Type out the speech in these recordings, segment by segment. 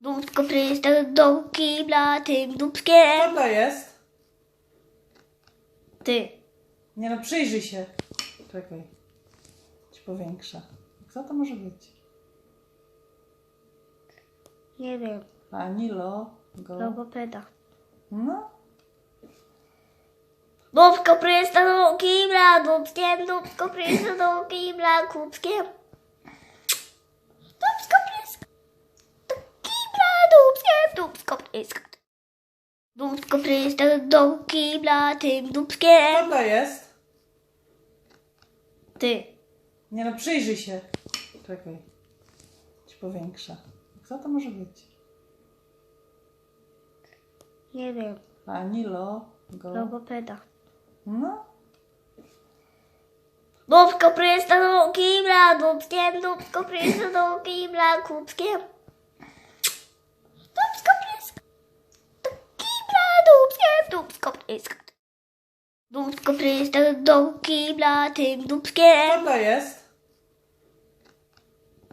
Dubsko przystał do kibla tym dubskiem. Co to jest? Ty. Nie no, przyjrzyj się. Czekaj. Ci powiększa. Co to może być? Nie wiem. Pani Lo, go. Logopeda. No, Dubsko przystał do kibla dubskiem. Dubsko przystał do kibla kubskiem. Dubsko przystał do kibla dubskiem. Dubsko przystał. Dubsko przystał do kibla tym co dubskiem. to jest? Ty. Nie no, przyjrzyj się. Czekaj. Ci powiększa. Co to może być? Nie wiem. Pani Lo, go. Logopeda. No, Dubsko przystał do kibla dubskiem. Dubsko przystał do kibla kubskiem. Dubsko przystał do kibla dubskiem. Przystał. Dubsko przystał do kibla tym co dubskiem. to jest?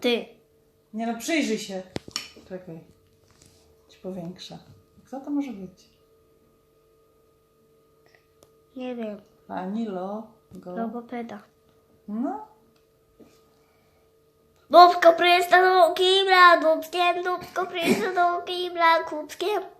Ty. Nie no, przyjrzyj się. Czekaj. Ci powiększa. Co to może być? Nie wiem. Pani Lo, go. Logopeda. No, Dubsko przystał do kibla dubskiem. Dubsko przystał do kibla kubskiem.